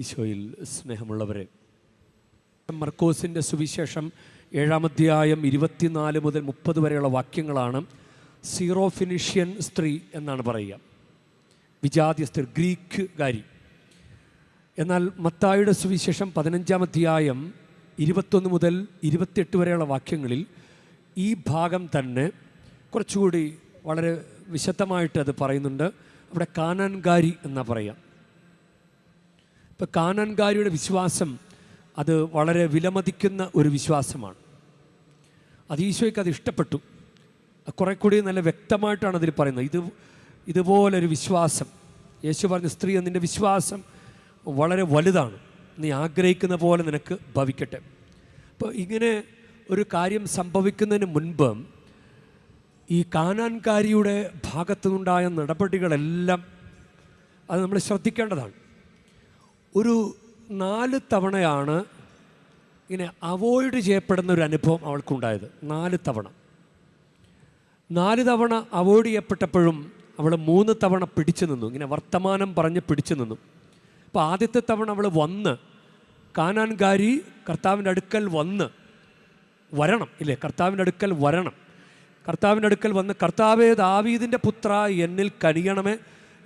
ഈശോയിൽ സ്നേഹമുള്ളവരെ. മർക്കോസിന്റെ സുവിശേഷം ഏഴാമധ്യായം ഇരുപത്തിനാല് മുതൽ മുപ്പത് വരെയുള്ള വാക്യങ്ങളാണ് സീറോ ഫിനിഷ്യൻ സ്ത്രീ എന്നാണ് പറയുക. വിജാതി സ്ത്രീ ഗ്രീക്കുകാരി. എന്നാൽ മത്തായുടെ സുവിശേഷം പതിനഞ്ചാം അധ്യായം ഇരുപത്തൊന്ന് മുതൽ ഇരുപത്തിയെട്ട് വരെയുള്ള വാക്യങ്ങളിൽ ഈ ഭാഗം തന്നെ കുറച്ചുകൂടി വളരെ വിശദമായിട്ട് അത് പറയുന്നുണ്ട്. അവിടെ കാനാൻകാരി എന്നാ പറയാം. ഇപ്പം കാനാൻകാരിയുടെ വിശ്വാസം അത് വളരെ വിലമതിക്കുന്ന ഒരു വിശ്വാസമാണ്. അത് ഈശോയ്ക്ക് അത് ഇഷ്ടപ്പെട്ടു. കുറെ കൂടി നല്ല വ്യക്തമായിട്ടാണ് അതിൽ പറയുന്നത്. ഇത് ഇതുപോലൊരു വിശ്വാസം. യേശു പറഞ്ഞ സ്ത്രീ നിന്റെ വിശ്വാസം വളരെ വലുതാണ്. നീ ആഗ്രഹിക്കുന്ന പോലെ നിനക്ക് ഭവിക്കട്ടെ. അപ്പോൾ ഇങ്ങനെ ഒരു കാര്യം സംഭവിക്കുന്നതിന് മുൻപ് ഈ കാനാൻകാരിയുടെ ഭാഗത്തുനിന്നുണ്ടായ നടപടികളെല്ലാം അത് നമ്മൾ ശ്രദ്ധിക്കേണ്ടതാണ്. ഒരു നാല് തവണയാണ് ഇങ്ങനെ അവോയ്ഡ് ചെയ്യപ്പെടുന്ന ഒരു അനുഭവം അവൾക്കുണ്ടായത്. നാല് തവണ. നാല് തവണ അവോയ്ഡ് ചെയ്യപ്പെട്ടപ്പോഴും അവൾ മൂന്ന് തവണ പിടിച്ചു നിന്നു. ഇങ്ങനെ വർത്തമാനം പറഞ്ഞ് പിടിച്ചു നിന്നു. അപ്പോൾ ആദ്യത്തെ തവണ അവൾ വന്ന് കാനാൻകാരി കർത്താവിന്റെ അടുക്കൽ വന്ന് വരണം ഇല്ലേ? കർത്താവിന്റെ അടുക്കൽ വരണം. കർത്താവിന്റെ അടുക്കൽ വന്ന് കർത്താവേ ദാവീദിന്റെ പുത്ര എന്നിൽ കനിയണമേ.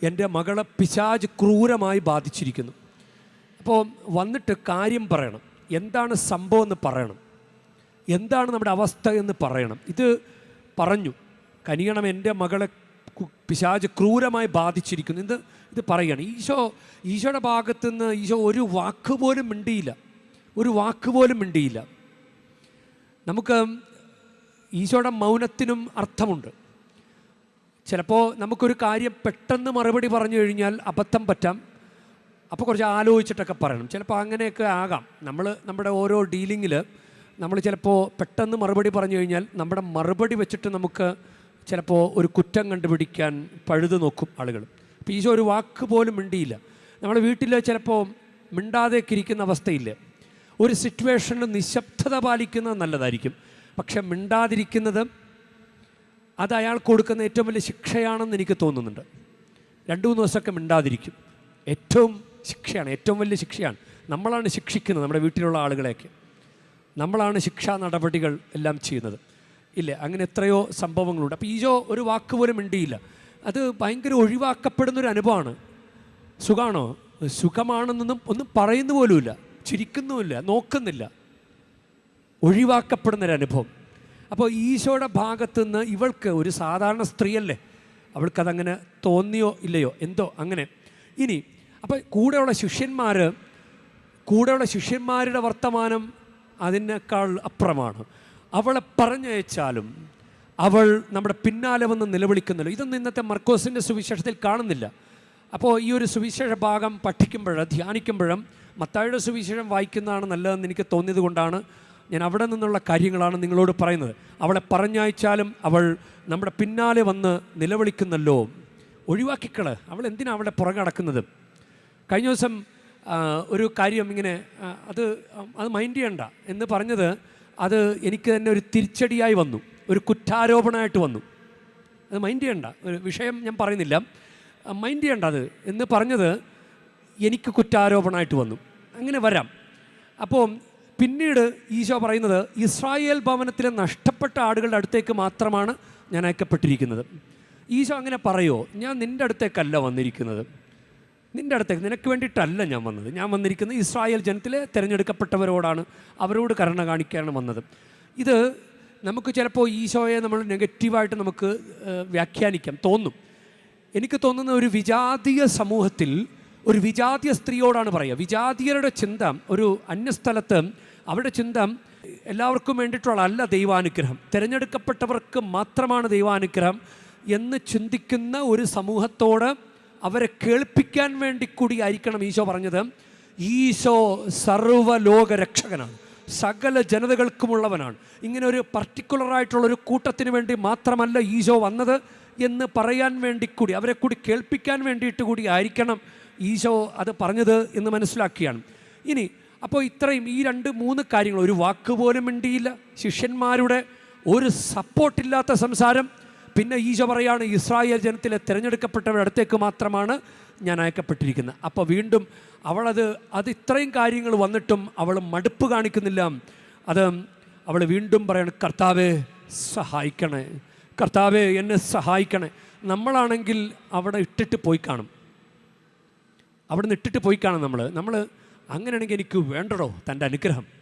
എന്റെ മകളെ പിശാജ് ക്രൂരമായി ബാധിച്ചിരിക്കുന്നു. അപ്പോൾ വന്നിട്ട് കാര്യം പറയണം. എന്താണ് സംഭവം എന്ന് പറയണം. എന്താണ് നമ്മുടെ അവസ്ഥ എന്ന് പറയണം. ഇത് പറഞ്ഞു. കനിയണം എന്റെ മകളെ പിശാജ് ക്രൂരമായി ബാധിച്ചിരിക്കുന്നു. ഇത് ഇത് പറയുകയാണ്. ഈശോ ഈശോയുടെ ഭാഗത്തു നിന്ന് ഈശോ ഒരു വാക്ക് പോലും മിണ്ടിയില്ല. ഒരു വാക്ക് പോലും മിണ്ടിയില്ല. നമുക്ക് ഈശോയുടെ മൗനത്തിനും അർത്ഥമുണ്ട്. ചിലപ്പോൾ നമുക്കൊരു കാര്യം പെട്ടെന്ന് മറുപടി പറഞ്ഞു കഴിഞ്ഞാൽ അബദ്ധം പറ്റാം. അപ്പോൾ കുറച്ച് ആലോചിച്ചിട്ടൊക്കെ പറയണം. ചിലപ്പോൾ അങ്ങനെയൊക്കെ ആകാം. നമ്മൾ നമ്മുടെ ഓരോ ഡീലിങ്ങിൽ നമ്മൾ ചിലപ്പോൾ പെട്ടെന്ന് മറുപടി പറഞ്ഞു കഴിഞ്ഞാൽ നമ്മുടെ മറുപടി വെച്ചിട്ട് നമുക്ക് ചിലപ്പോൾ ഒരു കുറ്റം കണ്ടുപിടിക്കാൻ പഴുതു നോക്കും ആളുകൾ അപ്പോൾ ഈശോ ഒരു വാക്ക് പോലും മിണ്ടിയില്ല. നമ്മുടെ വീട്ടിൽ ചിലപ്പോൾ മിണ്ടാതെയൊക്കെ ഇരിക്കുന്ന അവസ്ഥയില്ല? ഒരു സിറ്റുവേഷനിൽ നിശബ്ദത പാലിക്കുന്നത് നല്ലതായിരിക്കും. പക്ഷെ മിണ്ടാതിരിക്കുന്നത് അത് അയാൾ കൊടുക്കുന്ന ഏറ്റവും വലിയ ശിക്ഷയാണെന്ന് എനിക്ക് തോന്നുന്നുണ്ട്. രണ്ട് മൂന്ന് ദിവസമൊക്കെ മിണ്ടാതിരിക്കും. ഏറ്റവും ശിക്ഷയാണ് ഏറ്റവും വലിയ ശിക്ഷയാണ്. നമ്മളാണ് ശിക്ഷിക്കുന്നത് നമ്മുടെ വീട്ടിലുള്ള ആളുകളെയൊക്കെ. നമ്മളാണ് ശിക്ഷാ നടപടികൾ എല്ലാം ചെയ്യുന്നത്. ഇല്ലേ? അങ്ങനെ എത്രയോ സംഭവങ്ങളുണ്ട്. അപ്പോൾ ഈജോ ഒരു വാക്ക് പോലും മിണ്ടിയില്ല. അത് ഭയങ്കര ഒഴിവാക്കപ്പെടുന്നൊരു അനുഭവമാണ്. സുഖമാണോ സുഖമാണെന്നൊന്നും ഒന്നും പറയുന്ന പോലുമില്ല. ചിരിക്കുന്നുമില്ല. നോക്കുന്നില്ല. ഒഴിവാക്കപ്പെടുന്നൊരു അനുഭവം. അപ്പോൾ ഈശോയുടെ ഭാഗത്തു നിന്ന് ഇവൾക്ക് ഒരു സാധാരണ സ്ത്രീയല്ലേ? അവൾക്കതങ്ങനെ തോന്നിയോ ഇല്ലയോ? എന്തോ? അങ്ങനെ. ഇനി അപ്പോൾ കൂടെയുള്ള ശിഷ്യന്മാർ കൂടെയുള്ള ശിഷ്യന്മാരുടെ വർത്തമാനം അതിനേക്കാൾ അപ്പുറമാണ്. അവളെ പറഞ്ഞയച്ചാലും അവൾ നമ്മുടെ പിന്നാലെ വന്ന് നിലവിളിക്കുന്നല്ലോ. ഇതൊന്നും ഇന്നത്തെ മർക്കോസിന്റെ സുവിശേഷത്തിൽ കാണുന്നില്ല. അപ്പോൾ ഈ ഒരു സുവിശേഷ ഭാഗം പഠിക്കുമ്പോൾ ധ്യാനിക്കുമ്പോഴും മത്തായുടെ സുവിശേഷം വായിക്കുന്നതാണ് നല്ലതെന്ന് എനിക്ക് തോന്നിയത് കൊണ്ടാണ് ഞാൻ അവിടെ നിന്നുള്ള കാര്യങ്ങളാണ് നിങ്ങളോട് പറയുന്നത്. അവളെ പറഞ്ഞയച്ചാലും അവൾ നമ്മുടെ പിന്നാലെ വന്ന് നിലവിളിക്കുന്നല്ലോ. ഒഴിവാക്കിക്കൾ. അവൾ എന്തിനാണ് അവളെ പുറകടക്കുന്നത് കഴിഞ്ഞ ദിവസം ഒരു കാര്യം ഇങ്ങനെ അത് അത് മൈൻഡ് ചെയ്യണ്ട. എന്ന് പറഞ്ഞത് അത് എനിക്ക് തന്നെ ഒരു തിരിച്ചടിയായി വന്നു. ഒരു കുറ്റാരോപണമായിട്ട് വന്നു. അത് മൈൻഡ് ചെയ്യണ്ട. ഒരു വിഷയം ഞാൻ പറയുന്നില്ല. മൈൻഡ് ചെയ്യണ്ട അത്. എന്ന് പറഞ്ഞത് എനിക്ക് കുറ്റാരോപണമായിട്ട് വന്നു. അങ്ങനെ വരാം. അപ്പോൾ പിന്നീട് ഈശോ പറയുന്നത് ഇസ്രായേൽ ഭവനത്തിലെ നഷ്ടപ്പെട്ട ആടുകളുടെ അടുത്തേക്ക് മാത്രമാണ് ഞാൻ അയക്കപ്പെട്ടിരിക്കുന്നത്. ഈശോ അങ്ങനെ പറയുമോ ഞാൻ നിന്റെ അടുത്തേക്കല്ല വന്നിരിക്കുന്നത്. നിന്റെ അടുത്തേക്ക് നിനക്ക് വേണ്ടിയിട്ടല്ല ഞാൻ വന്നത്. ഞാൻ വന്നിരിക്കുന്നത് ഇസ്രായേൽ ജനത്തിലെ തിരഞ്ഞെടുക്കപ്പെട്ടവരോടാണ്. അവരോട് കരുണ കാണിക്കാനാണ് വന്നത്. ഇത് നമുക്ക് ചിലപ്പോൾ ഈശോയെ നമ്മൾ നെഗറ്റീവായിട്ട് നമുക്ക് വ്യാഖ്യാനിക്കാം. തോന്നും. എനിക്ക് തോന്നുന്ന ഒരു വിജാതീയ സമൂഹത്തിൽ ഒരു വിജാതീയ സ്ത്രീയോടാണ് പറയുക. വിജാതീയരുടെ ചിന്ത ഒരു അന്യസ്ഥലത്ത് അവരുടെ ചിന്ത എല്ലാവർക്കും വേണ്ടിയിട്ടുള്ള അല്ല ദൈവാനുഗ്രഹം. തിരഞ്ഞെടുക്കപ്പെട്ടവർക്ക് മാത്രമാണ് ദൈവാനുഗ്രഹം എന്ന് ചിന്തിക്കുന്ന ഒരു സമൂഹത്തോട് അവരെ കേൾപ്പിക്കാൻ വേണ്ടി കൂടി ആയിരിക്കണം ഈശോ പറഞ്ഞത്. ഈശോ സർവലോക രക്ഷകനാണ് സകല ജനതകൾക്കുമുള്ളവനാണ്. ഇങ്ങനെ ഒരു പർട്ടിക്കുലറായിട്ടുള്ള ഒരു കൂട്ടത്തിന് വേണ്ടി മാത്രമല്ല ഈശോ വന്നത് എന്ന് പറയാൻ വേണ്ടി കൂടി അവരെ കൂടി കേൾപ്പിക്കാൻ വേണ്ടിയിട്ട് കൂടി ആയിരിക്കണം ഈശോ അത് പറഞ്ഞത് എന്ന് മനസ്സിലാക്കിയാണ്. ഇനി അപ്പോൾ ഇത്രയും ഈ രണ്ട് മൂന്ന് കാര്യങ്ങൾ. ഒരു വാക്ക് പോലും മിണ്ടിയില്ല. ശിഷ്യന്മാരുടെ ഒരു സപ്പോർട്ടില്ലാത്ത സംസാരം. പിന്നെ ഈശോ പറയാണ് ഇസ്രായേൽ ജനത്തിലെ തിരഞ്ഞെടുക്കപ്പെട്ടവരുടെ അടുത്തേക്ക് മാത്രമാണ് ഞാൻ അയക്കപ്പെട്ടിരിക്കുന്നത്. അപ്പോൾ വീണ്ടും അവളത് അത് ഇത്രയും കാര്യങ്ങൾ വന്നിട്ടും അവൾ മടുപ്പ് കാണിക്കുന്നില്ല. അത് അവൾ വീണ്ടും പറയണം കർത്താവെ സഹായിക്കണേ. കർത്താവെ എന്നെ സഹായിക്കണേ. നമ്മളാണെങ്കിൽ അവിടെ ഇട്ടിട്ട് പോയി കാണും. അവിടെ നിന്ന് ഇട്ടിട്ട് പോയി കാണും നമ്മൾ നമ്മൾ അങ്ങനെയാണെങ്കിൽ എനിക്ക് വേണ്ടടോ തന്റെ അനുഗ്രഹം.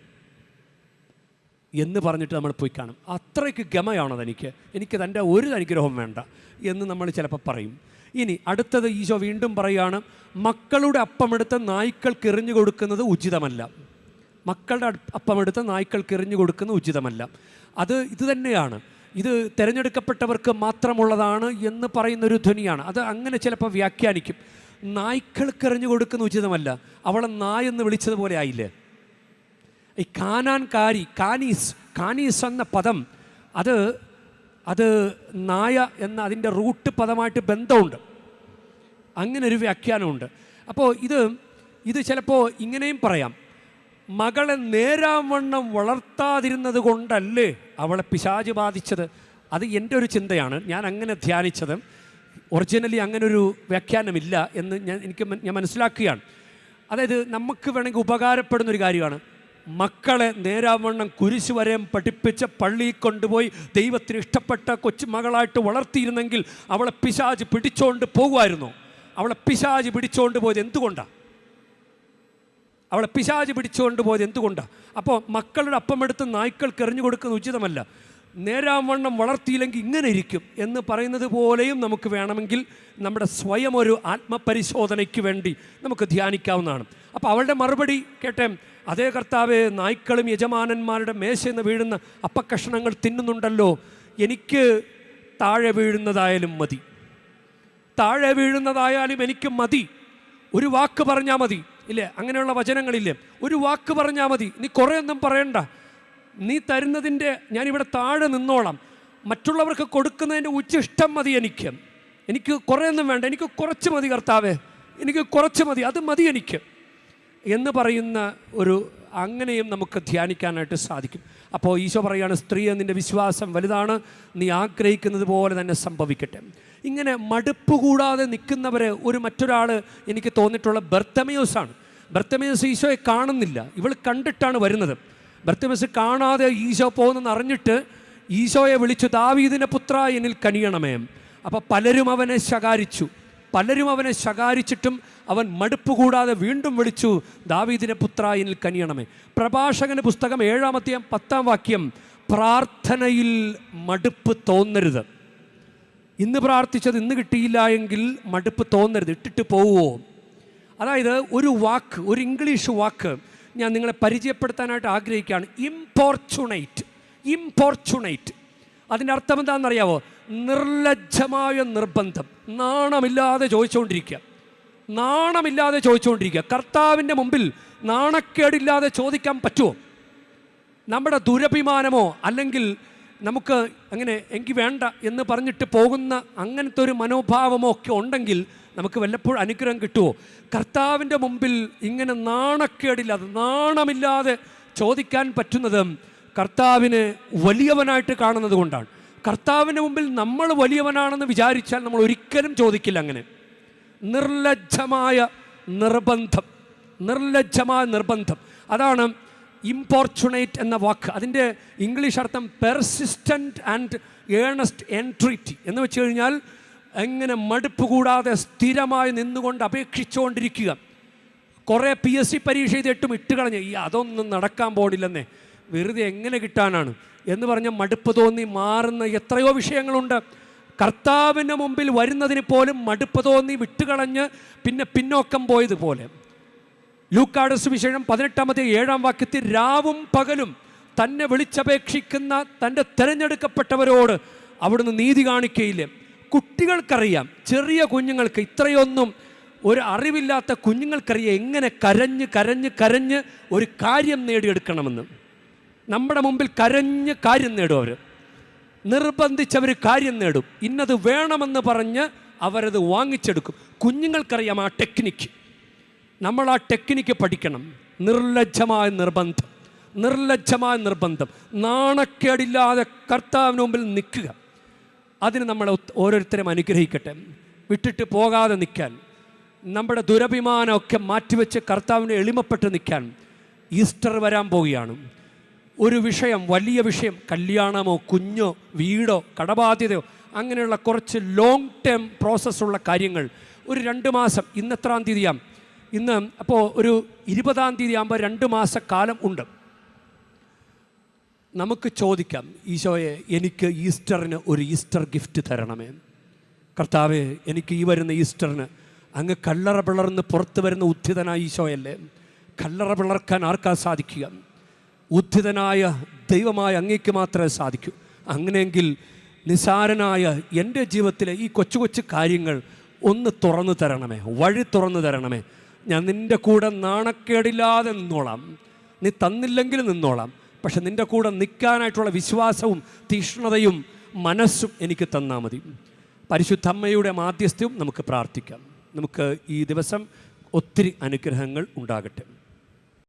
എന്ന് പറഞ്ഞിട്ട് നമ്മൾ പോയി കാണും. അത്രയ്ക്ക് ഗമയാണത് എനിക്ക്. എനിക്ക് തന്റെ ഒരു അനുഗ്രഹവും വേണ്ട എന്ന് നമ്മൾ ചിലപ്പോൾ പറയും. ഇനി അടുത്തത് ഈശോ വീണ്ടും പറയുകയാണ് മക്കളുടെ അപ്പമെടുത്ത് നായ്ക്കൾക്ക് എറിഞ്ഞു കൊടുക്കുന്നത് ഉചിതമല്ല. മക്കളുടെ അപ്പമെടുത്ത് നായ്ക്കൾക്ക് എറിഞ്ഞു കൊടുക്കുന്നത് ഉചിതമല്ല. അത് ഇത് തന്നെയാണ്. ഇത് തിരഞ്ഞെടുക്കപ്പെട്ടവർക്ക് മാത്രമുള്ളതാണ് എന്ന് പറയുന്നൊരു ധ്വനിയാണ്. അത് അങ്ങനെ ചിലപ്പോൾ വ്യാഖ്യാനിക്കും. നായ്ക്കൾക്ക് എറിഞ്ഞു കൊടുക്കുന്ന ഉചിതമല്ല. അവളെ നായെന്ന് വിളിച്ചതുപോലെ ആയില്ലേ? ഈ കാനാൻകാരി കാനീസ് കാനീസ് എന്ന പദം അത് അത് നായ എന്ന അതിന്റെ റൂട്ട് പദമായിട്ട് ബന്ധമുണ്ട്. അങ്ങനെ ഒരു വ്യാഖ്യാനമുണ്ട്. അപ്പോൾ ഇത് ഇത് ചിലപ്പോൾ ഇങ്ങനെയും പറയാം. മകളെ നേരാവണ്ണം വളർത്താതിരുന്നത് കൊണ്ടല്ലേ അവളെ പിശാച് ബാധിച്ചത്? അത് എന്റെ ഒരു ചിന്തയാണ്. ഞാൻ അങ്ങനെ ധ്യാനിച്ചത്. ഒറിജിനലി അങ്ങനൊരു വ്യാഖ്യാനമില്ല എന്ന് ഞാൻ എനിക്ക് ഞാൻ മനസ്സിലാക്കുകയാണ്. അതായത് നമുക്ക് വേണമെങ്കിൽ ഉപകാരപ്പെടുന്ന ഒരു കാര്യമാണ്. മക്കളെ നേരാവണ്ണം കുരിശ് വരെയും പഠിപ്പിച്ച് പള്ളിയിൽ കൊണ്ടുപോയി ദൈവത്തിന് ഇഷ്ടപ്പെട്ട കൊച്ചുമകളായിട്ട് വളർത്തിയിരുന്നെങ്കിൽ അവളെ പിശാജ് പിടിച്ചോണ്ട് പോകുമായിരുന്നു. അവളെ പിശാജ് പിടിച്ചോണ്ട് പോയത് എന്തുകൊണ്ടാണ് അവളെ പിശാജ് പിടിച്ചുകൊണ്ട് പോയത് എന്തുകൊണ്ടാണ് അപ്പോൾ മക്കളുടെ അപ്പമെടുത്ത് നായ്ക്കൾക്ക് എറിഞ്ഞു കൊടുക്കുന്നത് ഉചിതമല്ല. നേരാവണ്ണം വളർത്തിയില്ലെങ്കിൽ ഇങ്ങനെ ഇരിക്കും എന്ന് പറയുന്നത് പോലെയും നമുക്ക് വേണമെങ്കിൽ നമ്മുടെ സ്വയം ഒരു ആത്മപരിശോധനയ്ക്ക് വേണ്ടി നമുക്ക് ധ്യാനിക്കാവുന്നതാണ്. അപ്പോൾ അവളുടെ മറുപടി കേട്ടെ അതേ കർത്താവെ നായ്ക്കളും യജമാനന്മാരുടെ മേശയെന്ന് വീഴുന്ന അപ്പക്കഷണങ്ങൾ തിന്നുന്നുണ്ടല്ലോ. എനിക്ക് താഴെ വീഴുന്നതായാലും മതി. താഴെ വീഴുന്നതായാലും എനിക്ക് മതി. ഒരു വാക്ക് പറഞ്ഞാൽ മതി. ഇല്ലേ? അങ്ങനെയുള്ള വചനങ്ങളില്ലേ? ഒരു വാക്ക് പറഞ്ഞാൽ മതി. നീ കുറേ ഒന്നും പറയണ്ട. നീ തരുന്നതിന്റെ ഞാനിവിടെ താഴെ നിന്നോളാം. മറ്റുള്ളവർക്ക് കൊടുക്കുന്നതിന്റെ ഉച്ചിഷ്ടം മതി എനിക്ക്. എനിക്ക് കുറേ ഒന്നും വേണ്ട. എനിക്ക് കുറച്ച് മതി കർത്താവേ. എനിക്ക് കുറച്ച് മതി. അത് മതി എനിക്ക്. എന്ന് പറയുന്ന ഒരു അങ്ങനെയും നമുക്ക് ധ്യാനിക്കാനായിട്ട് സാധിക്കും. അപ്പോൾ ഈശോ പറയുകയാണ് സ്ത്രീ നിന്റെ വിശ്വാസം വലുതാണ് നീ ആഗ്രഹിക്കുന്നത് പോലെ തന്നെ സംഭവിക്കട്ടെ. ഇങ്ങനെ മടുപ്പ് കൂടാതെ നിൽക്കുന്നവരെ ഒരു മറ്റൊരാൾ എനിക്ക് തോന്നിയിട്ടുള്ള ബർത്തമയോസാണ് ബർത്തമയോസ് ഈശോയെ കാണുന്നില്ല. ഇവൾ കണ്ടിട്ടാണ് വരുന്നത്. ബർത്തമയോസ് കാണാതെ ഈശോ പോകുന്നെന്ന് അറിഞ്ഞിട്ട് ഈശോയെ വിളിച്ചു ദാവീദിന്റെ പുത്ര എന്നിൽ കനിയണമേ. അപ്പോൾ പലരും അവനെ ശകാരിച്ചു. പലരും അവനെ ശകാരിച്ചിട്ടും അവൻ മടുപ്പ് കൂടാതെ വീണ്ടും വിളിച്ചു ദാവീദിനെ പുത്ര എന്നിൽ കനിയണമേ. പ്രഭാഷകന് പുസ്തകം ഏഴാമത്തെയും പത്താം വാക്യം പ്രാർത്ഥനയിൽ മടുപ്പ് തോന്നരുത്. ഇന്ന് പ്രാർത്ഥിച്ചത് ഇന്ന് കിട്ടിയില്ല എങ്കിൽ മടുപ്പ് തോന്നരുത് ഇട്ടിട്ട് പോവുമോ അതായത് ഒരു വാക്ക് ഒരു ഇംഗ്ലീഷ് വാക്ക് ഞാൻ നിങ്ങളെ പരിചയപ്പെടുത്താനായിട്ട് ആഗ്രഹിക്കുകയാണ്. ഇമ്പോർച്ചുണേറ്റ് ഇമ്പോർച്ചുണേറ്റ് അതിന്റെ അർത്ഥം എന്താണെന്നറിയാവോ? നിർലജ്ജമായ നിർബന്ധം. നാണമില്ലാതെ ചോദിച്ചുകൊണ്ടിരിക്കുക നാണമില്ലാതെ ചോദിച്ചുകൊണ്ടിരിക്കുക കർത്താവിന്റെ മുമ്പിൽ നാണക്കേടില്ലാതെ ചോദിക്കാൻ പറ്റുമോ? നമ്മുടെ ദുരഭിമാനമോ? അല്ലെങ്കിൽ നമുക്ക് അങ്ങനെ എങ്കിൽ വേണ്ട എന്ന് പറഞ്ഞിട്ട് പോകുന്ന അങ്ങനത്തെ ഒരു മനോഭാവമോ ഒക്കെ ഉണ്ടെങ്കിൽ നമുക്ക് വല്ലപ്പോഴും അനുഗ്രഹം കിട്ടുമോ? കർത്താവിന്റെ മുമ്പിൽ ഇങ്ങനെ നാണക്കേടില്ലാതെ നാണമില്ലാതെ ചോദിക്കാൻ പറ്റുന്നത് കർത്താവിന് വലിയവനായിട്ട് കാണുന്നത് കൊണ്ടാണ്. കർത്താവിന്റെ മുമ്പിൽ നമ്മൾ വലിയവനാണെന്ന് വിചാരിച്ചാൽ നമ്മൾ ഒരിക്കലും ചോദിക്കില്ല അങ്ങനെ. നിർലജ്ജമായ നിർബന്ധം. നിർലജ്ജമായ നിർബന്ധം. അതാണ് ഇമ്പോർച്ചുണേറ്റ് എന്ന വാക്ക്. അതിന്റെ ഇംഗ്ലീഷ് അർത്ഥം പെർസിസ്റ്റന്റ് ആൻഡ് ഏണസ്റ്റ് എൻട്രിറ്റി എന്ന് വെച്ച് കഴിഞ്ഞാൽ എങ്ങനെ മടുപ്പ് കൂടാതെ സ്ഥിരമായി നിന്നുകൊണ്ട് അപേക്ഷിച്ചുകൊണ്ടിരിക്കുക. കുറേ പി എസ് സി പരീക്ഷ ചെയ്തിട്ടും ഇട്ട് കളഞ്ഞ്. ഈ അതൊന്നും നടക്കാൻ പോടില്ലെന്നേ വെറുതെ എങ്ങനെ കിട്ടാനാണ്? എന്ന് പറഞ്ഞ മടുപ്പ് തോന്നി മാറുന്ന എത്രയോ വിഷയങ്ങളുണ്ട്. കർത്താവിന്റെ മുമ്പിൽ വരുന്നതിന് പോലും മടുപ്പ് തോന്നി വിട്ടുകളഞ്ഞ് പിന്നെ പിന്നോക്കം പോയതുപോലെ. ലൂക്കാട് സുവിശേഷം പതിനെട്ടാമത്തെ ഏഴാം വാക്യത്തിൽ രാവും പകലും തന്നെ വിളിച്ചപേക്ഷിക്കുന്ന തന്റെ തിരഞ്ഞെടുക്കപ്പെട്ടവരോട് അവിടുന്ന് നീതി കാണിക്കയില്ല? കുട്ടികൾക്കറിയാം ചെറിയ കുഞ്ഞുങ്ങൾക്ക് ഇത്രയൊന്നും ഒരു അറിവില്ലാത്ത കുഞ്ഞുങ്ങൾക്കറിയാം എങ്ങനെ കരഞ്ഞ് കരഞ്ഞ് കരഞ്ഞ് ഒരു കാര്യം നേടിയെടുക്കണമെന്ന്. നമ്മുടെ മുമ്പിൽ കരഞ്ഞ് കാര്യം നേടും അവർ നിർബന്ധിച്ചവർ കാര്യം നേടും. ഇന്നത് വേണമെന്ന് പറഞ്ഞ് അവരത് വാങ്ങിച്ചെടുക്കും. കുഞ്ഞുങ്ങൾക്കറിയാം ആ ടെക്നിക്ക്. നമ്മൾ ആ ടെക്നിക്ക് പഠിക്കണം. നിർലജ്ജമായ നിർബന്ധം. നിർലജ്ജമായ നിർബന്ധം. നാണക്കേടില്ലാതെ കർത്താവിന് മുമ്പിൽ നിൽക്കുക. അതിന് നമ്മൾ ഓരോരുത്തരും അനുഗ്രഹിക്കട്ടെ. വിട്ടിട്ട് പോകാതെ നിൽക്കാൻ. നമ്മുടെ ദുരഭിമാനമൊക്കെ മാറ്റിവെച്ച് കർത്താവിനെ എളിമപ്പെട്ട് നിൽക്കാൻ ഈസ്റ്റർ വരാൻ പോവുകയാണ്. ഒരു വിഷയം വലിയ വിഷയം കല്യാണമോ കുഞ്ഞോ വീടോ കടബാധ്യതയോ അങ്ങനെയുള്ള കുറച്ച് ലോങ് ടേം പ്രോസസ്സുള്ള കാര്യങ്ങൾ. ഒരു രണ്ട് മാസം ഇന്ന് എത്രാം തീയതിയാം ഇന്ന് അപ്പോൾ ഒരു ഇരുപതാം തീയതി ആകുമ്പോൾ രണ്ട് മാസക്കാലം ഉണ്ട്. നമുക്ക് ചോദിക്കാം ഈശോയെ എനിക്ക് ഈസ്റ്ററിന് ഒരു ഈസ്റ്റർ ഗിഫ്റ്റ് തരണമേ? കർത്താവേ എനിക്ക് ഈ വരുന്ന ഈസ്റ്ററിന് അങ്ങ് കല്ലറ പിളർന്ന് പുറത്ത് വരുന്ന ഉദ്ധിതനായ ഈശോയല്ലേ? കല്ലറ പിളർക്കാൻ ആർക്കാ സാധിക്കുക? ഉദ്ധിതനായ ദൈവമായ അങ്ങേക്ക് മാത്രമേ സാധിക്കൂ. അങ്ങനെയെങ്കിൽ നിസാരനായ എന്റെ ജീവിതത്തിലെ ഈ കൊച്ചു കൊച്ചു കാര്യങ്ങൾ ഒന്ന് തുറന്നു തരണമേ വഴി തുറന്നു തരണമേ. ഞാൻ നിന്റെ കൂടെ നാണക്കേടില്ലാതെ നിന്നോളാം. നീ തന്നില്ലെങ്കിൽ നിന്നോളാം. പക്ഷെ നിന്റെ കൂടെ നിൽക്കാനായിട്ടുള്ള വിശ്വാസവും തീഷ്ണതയും മനസ്സും എനിക്ക് തന്നാൽ മതി. പരിശുദ്ധമ്മയുടെ മാധ്യസ്ഥ്യവും നമുക്ക് പ്രാർത്ഥിക്കാം. നമുക്ക് ഈ ദിവസം ഒത്തിരി അനുഗ്രഹങ്ങൾ ഉണ്ടാകട്ടെ.